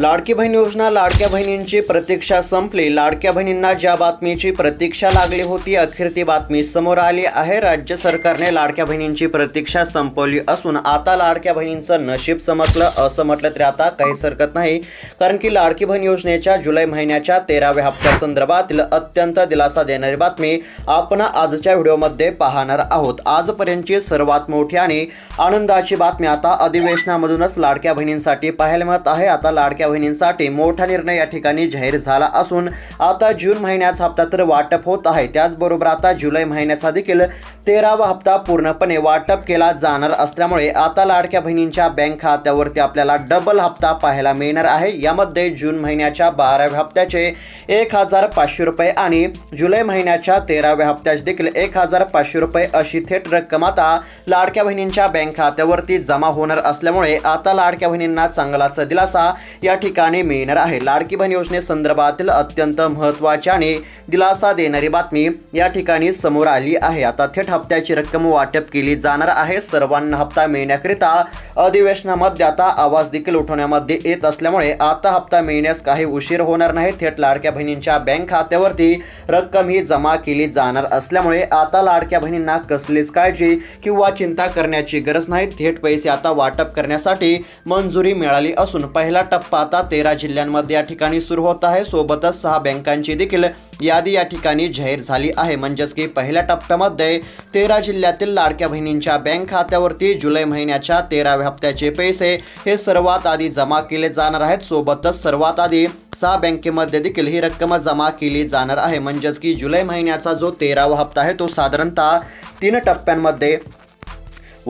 लाडकी बहीण योजना लाडक्या बहिणींची प्रतीक्षा संपली. लाडक्या बहिणींना ज्या बातमीची प्रतीक्षा लागली होती अखेर ती बातमी समोर आली आहे. राज्य सरकारने लाडक्या बहिणींची प्रतीक्षा संपवली असून आता लाडक्या बहिणींचं नशीब समजलं असं म्हटलं तरी आता काहीच हरकत नाही. कारण की लाडकी बहीण योजनेच्या जुलै महिन्याच्या तेराव्या हप्त्यासंदर्भातील अत्यंत दिलासा देणारी बातमी आपण आजच्या व्हिडिओमध्ये पाहणार आहोत. आजपर्यंतची सर्वात मोठी आणि आनंदाची बातमी आता अधिवेशनामधूनच लाडक्या बहिणींसाठी पाहायला मिळत आहे. आता लाडक्या बहिणींसाठी मोठा निर्णय या ठिकाणी जाहीर झाला असून आता जून महिन्याचा हप्ता तर वाटप होत आहे. त्याचबरोबर आता जुलै महिन्याचा देखील तेरावा हप्ता पूर्णपणे वाटप केला जाणार असल्यामुळे आता लाडक्या बहिणींच्या बँक खात्यावरती आपल्याला डबल हप्ता पाहायला मिळणार आहे. यामध्ये जून महिन्याच्या बाराव्या हप्त्याचे एक हजार पाचशे रुपये आणि जुलै महिन्याच्या तेराव्या हप्त्याचे देखील एक हजार पाचशे रुपये अशी थेट रक्कम आता लाडक्या बहिणींच्या बँक खात्यावरती जमा होणार असल्यामुळे आता लाडक्या बहिणींना चांगलाच दिलासा या ठिकाणी मिळणार आहे. लाडकी बहीण योजनेसंदर्भातील अत्यंत महत्त्वाची आणि दिलासा देणारी बातमी या ठिकाणी समोर आली आहे. आता थेट हप्त्याची रक्कम वाटप केली जाणार आहे. सर्वांना हप्ता मिळण्याकरिता अधिवेशनामध्ये आता आवाज देखील उठवण्यामध्ये येत असल्यामुळे आता हप्ता मिळण्यास काही उशीर होणार नाही. थेट लाडक्या बहिणींच्या बँक खात्यावरती रक्कम ही जमा केली जाणार असल्यामुळे आता लाडक्या बहिणींना कसलीच काळजी किंवा चिंता करण्याची गरज नाही. थेट पैसे आता वाटप करण्यासाठी मंजुरी मिळाली असून पहिला टप्पा आता तेरा जिल्ह्यांमध्ये या ठिकाणी सुरू होत आहे. सोबतच सहा बँकांची देखील यादी या ठिकाणी जाहीर झाली आहे. म्हणजेच की पहिल्या टप्प्यामध्ये तेरा जिल्ह्यातील लाडक्या बहिणींच्या बँक खात्यावरती जुलै महिन्याच्या तेराव्या हप्त्याचे पैसे हे सर्वात आधी जमा केले जाणार आहेत. सोबतच सर्वात आधी सहा बँकेमध्ये देखील ही रक्कम जमा केली जाणार आहे. म्हणजेच की जुलै महिन्याचा जो तेरावा हप्ता आहे तो साधारणतः तीन टप्प्यांमध्ये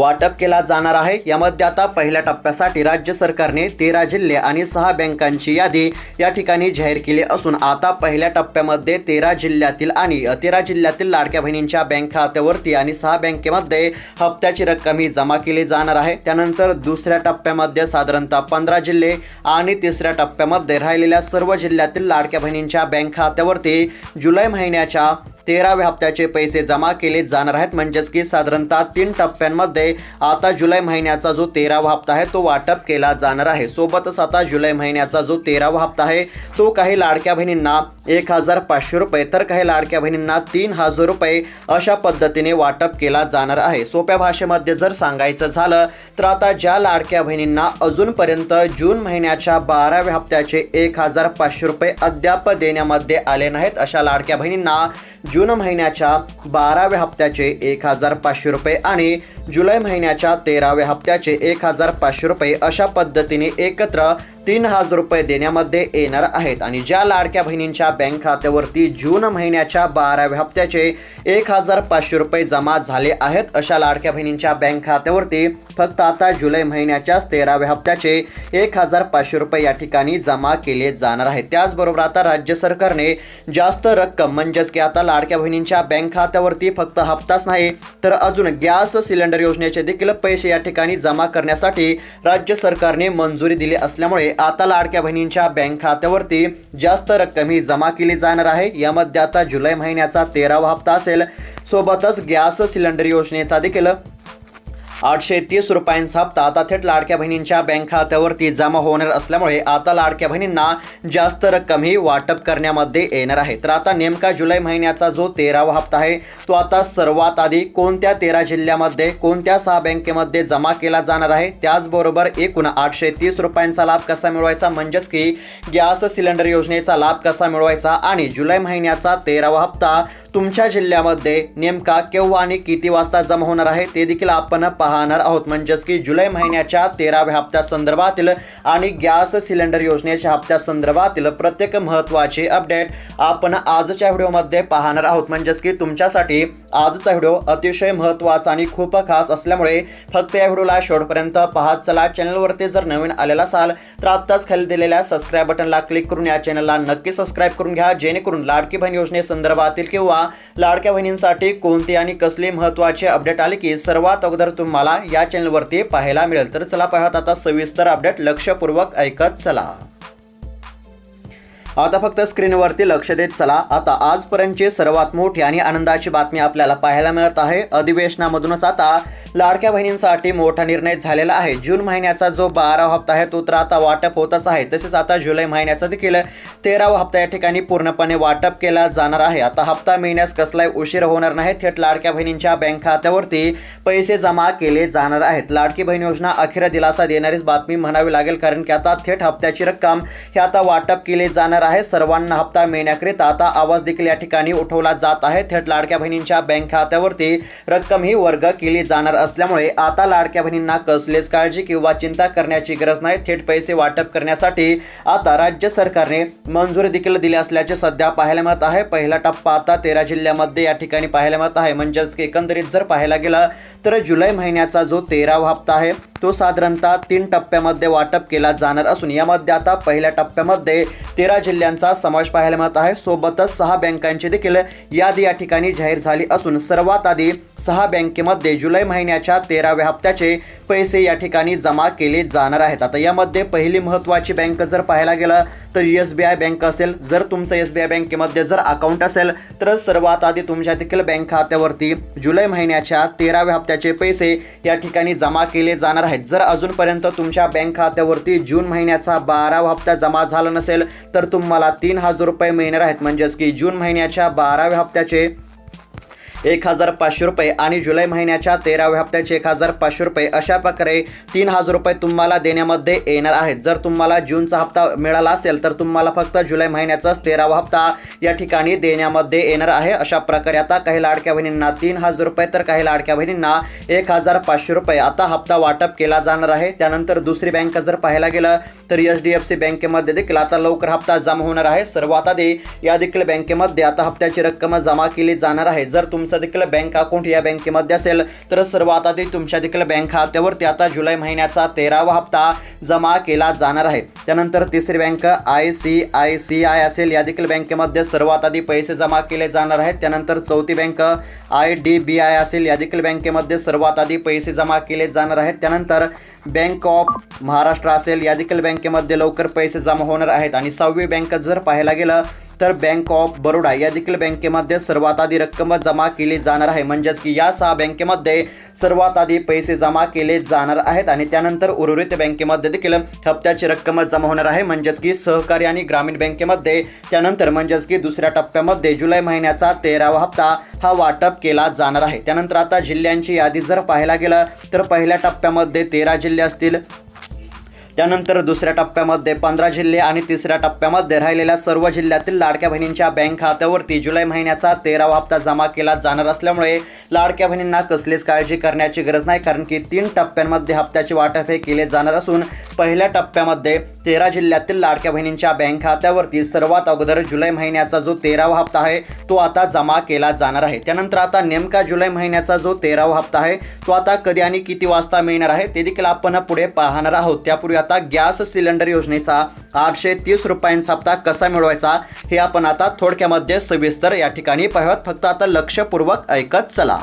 वाटप केला जाणार आहे. यामध्ये आता पहिल्या टप्प्यासाठी राज्य सरकारने तेरा जिल्हे आणि सहा बँकांची यादी या ठिकाणी जाहीर केली असून आता पहिल्या टप्प्यामध्ये तेरा जिल्ह्यातील आणि तेरा जिल्ह्यातील लाडक्या बहिणींच्या बँक खात्यावरती आणि सहा बँकेमध्ये हप्त्याची रक्कम ही जमा केली जाणार आहे. त्यानंतर दुसऱ्या टप्प्यामध्ये साधारणतः पंधरा जिल्हे आणि तिसऱ्या टप्प्यामध्ये राहिलेल्या सर्व जिल्ह्यातील लाडक्या बहिणींच्या बँक खात्यावरती जुलै महिन्याच्या तेराव्या हप्त्याचे पैसे जमा केले जाणार आहेत. म्हणजेच की साधारणतः तीन टप्प्यांमध्ये आता जुलै महिन्याचा जो तेरावा हप्ता आहे तो वाटप केला जाणार आहे. सोबतच आता जुलै महिन्याचा जो तेरावा हप्ता आहे तो काही लाडक्या बहिणींना एक हजार पाचशे रुपये तर काही लाडक्या बहिणींना तीन हजार रुपये अशा पद्धतीने वाटप केला जाणार आहे. सोप्या भाषेमध्ये जर सांगायचं झालं तर आता ज्या लाडक्या बहिणींना अजूनपर्यंत जून महिन्याच्या बाराव्या हप्त्याचे एक हजार पाचशे रुपये अद्याप देण्यामध्ये आले नाहीत अशा लाडक्या बहिणींना जून महिन्याच्या बाराव्या हप्त्याचे एक हजार पाचशे रुपये आणि जुलै महिन्याच्या तेराव्या हप्त्याचे एक हजार पाचशे रुपये अशा पद्धतीने एकत्र तीन हजार रुपये देण्यामध्ये येणार आहेत. आणि ज्या लाडक्या बहिणींच्या बँक खात्यावरती जून महिन्याच्या बाराव्या हप्त्याचे एक हजार पाचशे रुपये जमा झाले आहेत अशा लाडक्या बहिणींच्या बँक खात्यावरती फक्त आता जुलै महिन्याच्याच तेराव्या हप्त्याचे एक हजार पाचशे रुपये या ठिकाणी जमा केले जाणार आहेत. त्याचबरोबर आता राज्य सरकारने जास्त रक्कम म्हणजेच की आता लाडक्या बहिणींच्या बँक खात्यावरती फक्त हप्ताच नाही तर अजून गॅस सिलेंडर योजनेचे देखील पैसे या ठिकाणी जमा करण्यासाठी राज्य सरकारने मंजुरी दिली असल्यामुळे आता लाडक्या बहिणींच्या बँक खात्यावरती जास्त रक्कम ही जमा केली जाणार आहे. यामध्ये आता जुलै महिन्याचा तेरावा हप्ता असेल. सोबतच गॅस सिलेंडर योजनेचा देखील आठशे तीस रुपयांचा हप्ता आता थेट लाडक्या बहिणींच्या बँक खात्यावरती जमा होणार असल्यामुळे आता लाडक्या बहिणींना जास्त रक्कमही वाटप करण्यामध्ये येणार आहे. तर आता नेमका जुलै महिन्याचा जो तेरावा हप्ता आहे तो आता सर्वात आधी कोणत्या तेरा जिल्ह्यामध्ये कोणत्या सहा बँकेमध्ये जमा केला जाणार आहे? त्याचबरोबर एकूण आठशे तीस रुपयांचा लाभ कसा मिळवायचा? म्हणजेच की गॅस सिलेंडर योजनेचा लाभ कसा मिळवायचा? आणि जुलै महिन्याचा तेरावा हप्ता तुमच्या जिल्ह्यामध्ये नेमका केव्हा आणि किती वाजता जमा होणार आहे ते देखील आपण पाहणार आहोत. म्हणजेच की जुलै महिन्याच्या तेराव्या हप्त्या संदर्भातील आणि गॅस सिलेंडर योजनेच्या हप्त्या संदर्भातील प्रत्येक महत्त्वाचे अपडेट आपण आजच्या व्हिडिओमध्ये पाहणार आहोत. म्हणजेच की तुमच्यासाठी आजचा व्हिडिओ अतिशय महत्त्वाचा आणि खूप खास असल्यामुळे फक्त या व्हिडिओला शेवटपर्यंत पाहत चला. चॅनलवरती जर नवीन आलेला असाल तर आत्ताच खाली दिलेल्या सबस्क्राईब बटनला क्लिक करून या चॅनलला नक्की सबस्क्राईब करून घ्या जेणेकरून लाडकी बहीण योजनेसंदर्भातील किंवा लाडक्या बहिणींसाठी कोणते आणि कसले महत्त्वाचे अपडेट आले की सर्वात अगोदर तुम्हाला या चॅनलवरती पाहायला मिळेल. तर चला पाहत आता सविस्तर अपडेट लक्षपूर्वक ऐकत चला. आता फक्त स्क्रीनवरती लक्ष देत चला. आता आजपर्यंतची सर्वात मोठी आणि आनंदाची बातमी आपल्याला पाहायला मिळत आहे. अधिवेशनामधूनच आता लाडक्या बहिणींसाठी मोठा निर्णय झालेला आहे. जून महिन्याचा जो बारावा हप्ता आहे तो तर आता वाटप होतच आहे. तसेच आता जुलै महिन्याचा देखील तेरावा हप्ता या ठिकाणी पूर्णपणे वाटप केला जाणार आहे. आता हप्ता मिळण्यास कसलाही उशीर होणार नाही. थेट लाडक्या बहिणींच्या बँक खात्यावरती पैसे जमा केले जाणार आहेत. लाडकी बहीण योजना अखेर दिलासा देणारीच बातमी म्हणावी लागेल कारण की आता थेट हप्त्याची रक्कम हे आता वाटप केले जाणार आहे. सर्वांना हप्ता मिळण्याकरिता आता आवाज देखील या ठिकाणी उठवला जात आहे. थेट लाडक्या बहिणींच्या बँक खात्यावरती रक्कम ही वर्ग केली जाणार असल्यामुळे आता लाडक्या बहिणींना कसलेच काळजी किंवा चिंता करण्याची गरज नाही. थेट पैसे वाटप करण्यासाठी आता राज्य सरकारने मंजुरी देखील दिली असल्याचे सध्या पाहायला मिळत आहे. पहिला टप्पा आता तेरा जिल्ह्यामध्ये या ठिकाणी पाहायला मिळत आहे. म्हणजेच की एकंदरीत जर पाहायला गेलं तर जुलै महिन्याचा जो तेरावा हप्ता आहे तो साधारणतः तीन टप्प्यामध्ये वाटप केला जाणार असून यामध्ये आता पहिल्या टप्प्यामध्ये तेरा जिल्ह्यांचा समावेश पाहायला मिळत आहे. सोबतच सहा बँकांची देखील यादी या ठिकाणी जाहीर झाली असून सर्वात आधी सहा बँकेमध्ये जुलै महिन्याच्या तेराव्या हप्त्याचे पैसे या ठिकाणी जमा केले जाणार आहेत. आता यामध्ये पहिली महत्त्वाची बँक जर पाहायला गेलं तर एस बी आय बँक असेल. जर तुमचं एस बी आय बँकेमध्ये जर अकाउंट असेल तर सर्वात आधी तुमच्या देखील बँक खात्यावरती जुलै महिन्याच्या तेराव्या हप्त्याचे पैसे या ठिकाणी जमा केले जाणार आहेत. जर अजूनपर्यंत तुमच्या बँक खात्यावरती जून महिन्याचा बारावा हप्ता जमा झाला नसेल तर तुम तुम्हाला तीन हजार रुपये मिळणार आहेत. म्हणजेच की जून महिन्याच्या बाराव्या हप्त्याचे एक हजार पाचशे रुपये आणि जुलै महिन्याच्या तेराव्या हप्त्याचे एक हजार पाचशे रुपये अशा प्रकारे तीन हजार रुपये तुम्हाला देण्यामध्ये येणार आहेत. जर तुम्हाला जूनचा हप्ता मिळाला असेल तर तुम्हाला फक्त जुलै महिन्याचाच तेरावा हप्ता या ठिकाणी देण्यामध्ये येणार आहे. अशा प्रकारे आता काही लाडक्या बहिणींना तीन हजार रुपये तर काही लाडक्या बहिणींना एक हजार पाचशे रुपये आता हप्ता वाटप केला जाणार आहे. त्यानंतर दुसरी बँक जर पाहायला गेलं तर एच डी एफ सी बँकेमध्ये देखील आता लवकर हप्ता जमा होणार आहे. सर्वात आधी या देखील बँकेमध्ये आता हप्त्याची रक्कम जमा केली जाणार आहे. जर तुमचं देखील बँक अकाउंट या बँकेमध्ये असेल. तर सर्वात आधी तुमच्या देखील बँक खात्यावरती आता जुलै महिन्याचा तेरावा हप्ता जमा केला जाणार आहे. त्यानंतर तिसरी bank I C I C I असेल. या देखील बँकेमध्ये सर्वात आधी पैसे जमा केले जाणार आहेत. त्यानंतर चौथी bank I D B I असेल. या देखील बँकेमध्ये सर्वात आधी पैसे जमा केले जाणार आहेत. त्यानंतर बँक ऑफ महाराष्ट्र असेल. या देखील बँकेमध्ये लवकर पैसे जमा होणार आहेत. आणि सहावी बँक जर पाहायला गेलं तर बँक ऑफ बरोडा या देखील बँकेमध्ये सर्वात आधी रक्कम जमा केली जाणार आहे. म्हणजेच की या सहा बँकेमध्ये सर्वात आधी पैसे जमा केले जाणार आहेत आणि त्यानंतर उर्वरित बँकेमध्ये देखील हप्त्याची रक्कम जमा होणार आहे. म्हणजेच की सहकारी आणि ग्रामीण बँकेमध्ये त्यानंतर म्हणजेच की दुसऱ्या टप्प्यामध्ये जुलै महिन्याचा तेरावा हप्ता हा वाटप केला जाणार आहे. त्यानंतर आता जिल्ह्यांची यादी जर पाहायला गेलं तर पहिल्या टप्प्यामध्ये तेरा जिल्हे असतील त्यानंतर दुसऱ्या टप्प्यामध्ये पंधरा जिल्हे आणि तिसऱ्या टप्प्यामध्ये राहिलेल्या सर्व जिल्ह्यातील लाडक्या बहिणींच्या बँक खात्यावरती जुलै महिन्याचा तेरावा हप्ता जमा केला जाणार असल्यामुळे लाडक्या बहिणींना कसलीच काळजी करण्याची गरज नाही कारण की तीन टप्प्यांमध्ये हप्त्याचे वाटप हे केले जाणार असून पहिल्या टप्प्यामध्ये तेरा जिल्ह्यातील लाडक्या बहिणींच्या बँक खात्यावरती सर्वात अगोदर जुलै महिन्याचा जो तेरावा हप्ता आहे तो आता जमा केला जाणार आहे. त्यानंतर आता नेमका जुलै महिन्याचा जो तेरावा हप्ता आहे तो आता कधी आणि किती वाजता मिळणार आहे ते देखील आपण पुढे पाहणार आहोत. त्यापूर्वी आता आता गॅस सिलेंडर योजनेचा आठशे तीस रुपयांचा हप्ता कसा मिळवायचा हे आपण आता थोडक्यामध्ये सविस्तर या ठिकाणी पाहत फक्त आता लक्षपूर्वक ऐकत चला.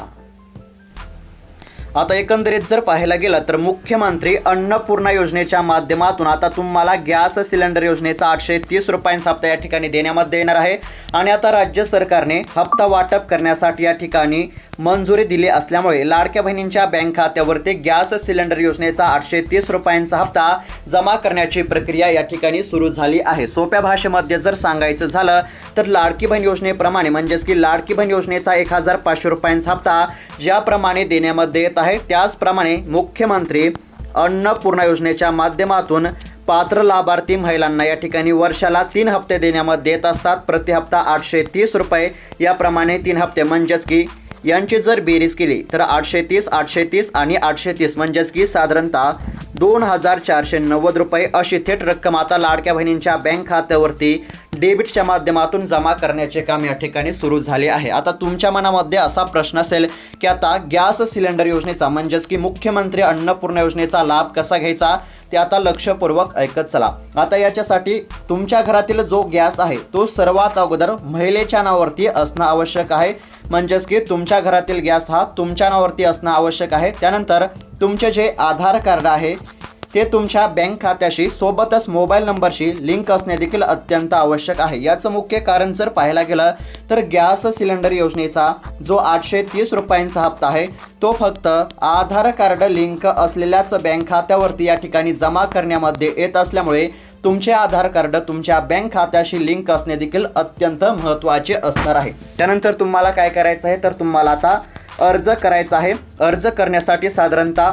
आता एकंदरीत जर पाहायला गेलं तर मुख्यमंत्री अन्नपूर्णा योजनेच्या माध्यमातून आता तुम्हाला गॅस सिलेंडर योजनेचा आठशे तीस रुपयांचा हप्ता या ठिकाणी देण्यामध्ये येणार आहे. आणि आता राज्य सरकारने हप्ता वाटप करण्यासाठी या ठिकाणी मंजुरी दिली असल्यामुळे लाडक्या बहिणींच्या बँक खात्यावरती गॅस सिलेंडर योजनेचा आठशे तीस रुपयांचा हप्ता जमा करण्याची प्रक्रिया या ठिकाणी सुरू झाली आहे. सोप्या भाषेमध्ये जर सांगायचं झालं तर लाडकी बहीण योजनेप्रमाणे म्हणजेच की लाडकी बहीण योजनेचा एक हजार पाचशे रुपयांचा हप्ता ज्याप्रमाणे देण्यामध्ये येत आहे. त्याचप्रमाणे मुख्यमंत्री अन्नपूर्णा योजनेच्या माध्यमातून पात्र लाभार्थी महिलांना या ठिकाणी वर्षाला तीन हप्ते देण्यामध्ये येत असतात. प्रति हप्ता आठशे तीस रुपये. याप्रमाणे तीन हप्ते म्हणजेच की यांची जर बेरीज केली तर आठशे तीस आठशे तीस आणि आठशे तीस म्हणजेच की साधारणतः दोन हजार चारशे नव्वद रुपये अशी थेट रक्कम आता लाडक्या बहिणींच्या बँक खात्यावरती डेबिटच्या माध्यमातून जमा करण्याचे काम या ठिकाणी सुरू झाले आहे. आता तुमच्या मनामध्ये असा प्रश्न असेल की आता गॅस सिलेंडर योजनेचा म्हणजेच की मुख्यमंत्री अन्नपूर्णा योजनेचा लाभ कसा घ्यायचा ते आता लक्षपूर्वक ऐकत चला. आता याच्यासाठी तुमच्या घरातील जो गॅस आहे तो सर्वात अगोदर महिलेच्या नावावरती असणं आवश्यक आहे. म्हणजेच की तुमच्या घरातील गॅस हा तुमच्या नावावरती असणं आवश्यक आहे. त्यानंतर तुमचे जे आधार कार्ड आहे ते तुमच्या बँक खात्याशी सोबतच मोबाईल नंबरशी लिंक असणे देखील अत्यंत आवश्यक आहे. याचं मुख्य कारण जर पाहायला गेलं तर गॅस सिलेंडर योजनेचा जो आठशे तीस रुपयांचा हप्ता आहे तो फक्त आधार कार्ड लिंक असलेल्याच बँक खात्यावरती या ठिकाणी जमा करण्यामध्ये येत असल्यामुळे तुमचे आधार कार्ड तुमच्या बँक खात्याशी लिंक असणे देखील अत्यंत महत्त्वाचे असणार आहे. त्यानंतर तुम्हाला काय करायचं आहे तर तुम्हाला आता अर्ज करायचा आहे. अर्ज करण्यासाठी साधारणतः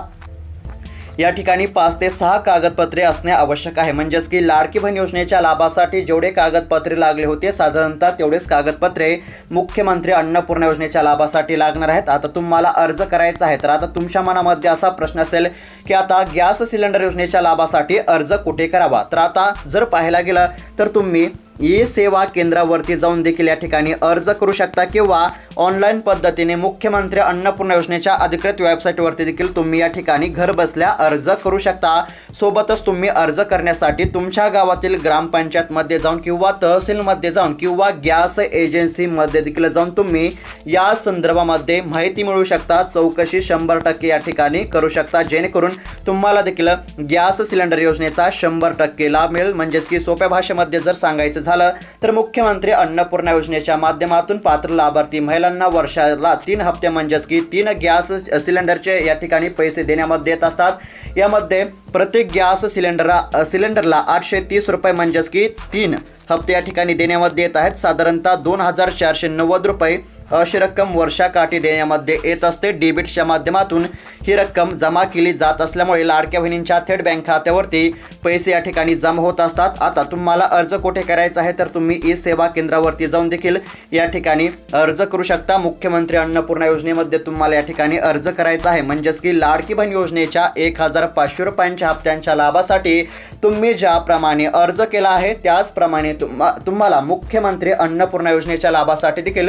या ठिकाणी पाच ते सहा कागदपत्रे असणे आवश्यक आहे. म्हणजेच की लाडकी बहीण योजनेच्या लाभासाठी जेवढे कागदपत्रे लागले होते साधारणतः तेवढेच कागदपत्रे मुख्यमंत्री अन्नपूर्णा योजनेच्या लाभासाठी लागणार आहेत. आता तुम्हाला अर्ज करायचा आहे तर आता तुमच्या मनामध्ये असा प्रश्न असेल की आता गॅस सिलेंडर योजनेच्या लाभासाठी अर्ज कुठे करावा? तर आता जर पाहायला गेलं तर तुम्ही ई सेवा केंद्रावरती जाऊन देखील या ठिकाणी अर्ज करू शकता किंवा ऑनलाईन पद्धतीने मुख्यमंत्री अन्नपूर्णा योजनेच्या अधिकृत वेबसाईटवरती देखील तुम्ही या ठिकाणी घरबसल्या अर्ज करू शकता. सोबतच तुम्ही अर्ज करण्यासाठी तुमच्या गावातील ग्रामपंचायतमध्ये जाऊन किंवा तहसीलमध्ये जाऊन किंवा गॅस एजन्सीमध्ये देखील जाऊन तुम्ही या संदर्भामध्ये माहिती मिळवू शकता. चौकशी शंभर टक्के या ठिकाणी करू शकता. जेणेकरून तुम्हाला देखील गॅस सिलेंडर योजनेचा शंभर टक्के लाभ मिळेल. म्हणजेच की सोप्या भाषेमध्ये जर सांगायचं झालं. तर मुख्यमंत्री अन्नपूर्णा योजनेच्या माध्यमातून पात्र लाभार्थी महिलांना वर्षाला तीन हप्ते म्हणजेच की तीन गॅस सिलेंडरचे या ठिकाणी पैसे देण्यामध्ये येत असतात. यामध्ये प्रत्येक गॅस सिलेंडरा सिलेंडरला आठशे तीस रुपये म्हणजेच की तीन हप्ते या ठिकाणी देण्यामध्ये येत आहेत. साधारणतः दोन हजार चारशे नव्वद रुपये अशी रक्कम वर्षाकाठी देण्यामध्ये येत असते. डेबिटच्या माध्यमातून ही रक्कम जमा केली जात असल्यामुळे लाडक्या बहिणींच्या थेट बँक खात्यावरती पैसे या ठिकाणी जमा होत असतात. आता तुम्हाला अर्ज कुठे करायचा आहे तर तुम्ही ई सेवा केंद्रावरती जाऊन देखील या ठिकाणी अर्ज करू शकता. मुख्यमंत्री अन्नपूर्णा योजनेमध्ये तुम्हाला या ठिकाणी अर्ज करायचा आहे. म्हणजेच की लाडकी बहीण योजनेच्या एक हजार पाचशे रुपयांच्या हप्त्यांच्या लाभासाठी तुम्ही ज्याप्रमाणे अर्ज केला आहे त्याचप्रमाणे तुम्हा तुम्हाला मुख्यमंत्री अन्नपूर्णा योजनेच्या लाभासाठी देखील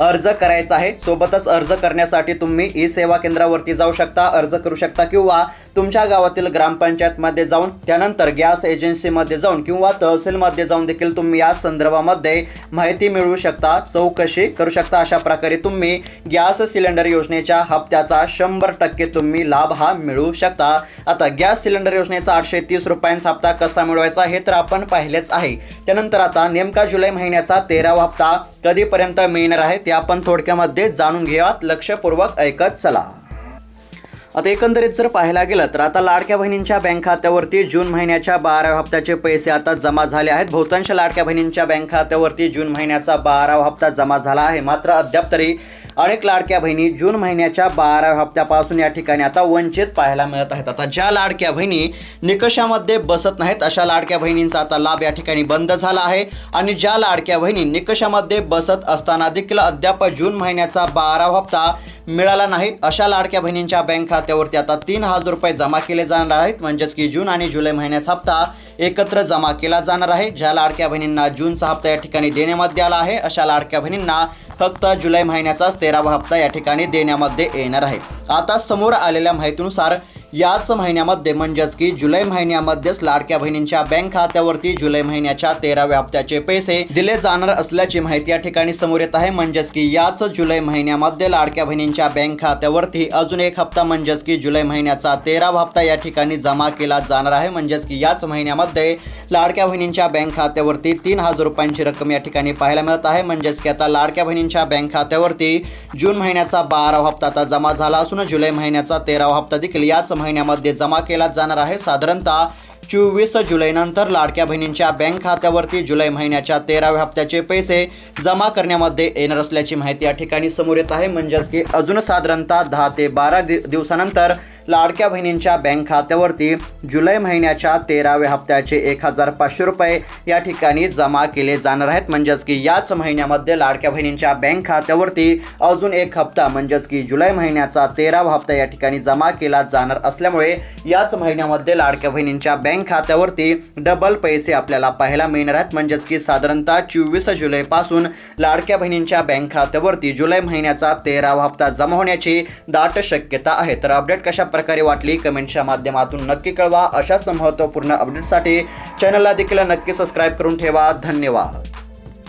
अर्ज करायचा आहे. सोबतच अर्ज करण्यासाठी तुम्ही ई सेवा केंद्रावरती जाऊ शकता अर्ज करू शकता किंवा तुमच्या गावातील ग्रामपंचायतमध्ये जाऊन त्यानंतर गॅस एजन्सीमध्ये जाऊन किंवा तहसीलमध्ये जाऊन देखील तुम्ही या संदर्भामध्ये माहिती मिळवू शकता चौकशी करू शकता. अशा प्रकारे तुम्ही गॅस सिलेंडर योजनेच्या हप्त्याचा शंभर टक्के तुम्ही लाभ हा मिळवू शकता. आता गॅस सिलेंडर योजनेचा आठशे तीस रुपयांचा हप्ता कसा मिळवायचा हे तर आपण पाहिलेच आहे. त्यानंतर आता नेमका जुलै महिन्याचा तेरावा हप्ता कधीपर्यंत मिळणार आहे ते आपण थोडक्यामध्ये जाणून घेऊयात. लक्षपूर्वक ऐकत चला. आता एकंदरीत जर पाहायला गेलं तर आता लाडक्या बहिणींच्या बँक खात्यावरती जून महिन्याच्या बाराव्या हप्त्याचे पैसे आता जमा झाले आहेत. बहुतांश लाडक्या बहिणींच्या बँक खात्यावरती जून महिन्याचा बारावा हप्ता जमा झाला आहे. मात्र अद्याप तरी अनेक लाडक्या बहिणी जून महिन्याच्या बाराव्या हप्त्यापासून या ठिकाणी आता वंचित पाहायला मिळत आहेत. आता ज्या लाडक्या बहिणी निकषामध्ये बसत नाहीत अशा लाडक्या बहिणींचा आता लाभ या ठिकाणी बंद झाला आहे. आणि ज्या लाडक्या बहिणी निकषामध्ये बसत असताना देखील अद्याप जून महिन्याचा बारावा हप्ता मिळाला नाही अशा लाडक्या बहिणींच्या बँक खात्यावरती आता तीन हजार रुपये जमा केले जाणार आहेत. म्हणजेच की जून आणि जुलै महिन्याचा हप्ता एकत्र जमा केला जाणार आहे ज्या लाडक्या बहिणींना जूनचा हप्ता या ठिकाणी देण्यामध्ये आला आहे अशा लाडक्या बहिणींना फक्त जुलै महिन्याचाच तेरावा हप्ता या ठिकाणी देण्यामध्ये येणार आहे. आता समोर आलेल्या माहितीनुसार याच महिन्यामध्ये म्हणजेच की जुलै महिन्यामध्येच लाडक्या बहिणींच्या बँक खात्यावरती जुलै महिन्याच्या तेराव्या हप्त्याचे पैसे दिले जाणार असल्याची माहिती या ठिकाणी समोर येत आहे. म्हणजेच की याच जुलै महिन्यामध्ये लाडक्या बहिणींच्या बँक खात्यावरती अजून एक हप्ता म्हणजेच की जुलै महिन्याचा तेरावा हप्ता या ठिकाणी जमा केला जाणार आहे. म्हणजेच की याच महिन्यामध्ये लाडक्या बहिणींच्या बँक खात्यावरती तीन हजार रुपयांची रक्कम या ठिकाणी पाहायला मिळत आहे. म्हणजेच की आता लाडक्या बहिणींच्या बँक खात्यावरती जून महिन्याचा बारावा हप्ता आता जमा झाला असून जुलै महिन्याचा तेरावा हप्ता देखील याच महिन्यामध्ये जमा केला जाणार आहे. साधारणतः चोवीस जुलैनंतर लाडक्या बहिणींच्या बँक खात्यावरती जुलै महिन्याच्या तेराव्या हप्त्याचे पैसे जमा करण्यामध्ये येणार असल्याची माहिती या ठिकाणी समोर येत आहे. म्हणजेच की अजून साधारणतः दहा ते बारा दि दिवसानंतर लाडक्या बहिणींच्या बँक खात्यावरती जुलै महिन्याच्या तेराव्या हप्त्याचे एक हजार पाचशे रुपये या ठिकाणी जमा केले जाणार आहेत. म्हणजेच की याच महिन्यामध्ये लाडक्या बहिणींच्या बँक खात्यावरती अजून एक हप्ता म्हणजेच की जुलै महिन्याचा तेरावा हप्ता या ठिकाणी जमा केला जाणार असल्यामुळे याच महिन्यामध्ये लाडक्या बहिणींच्या बँक खात्यावरती डबल पैसे आपल्याला पाहायला मिळणार आहेत. म्हणजेच की साधारणतः चोवीस जुलैपासून लाडक्या बहिणींच्या बँक खात्यावरती जुलै महिन्याचा तेरावा हप्ता जमा होण्याची दाट शक्यता आहे. तर अपडेट कशा प्रकारे वाटली कमेंटच्या माध्यमातून नक्की कळवा. अशाच महत्त्वपूर्ण अपडेटसाठी चॅनलला देखील नक्की सबस्क्राईब करून ठेवा. धन्यवाद.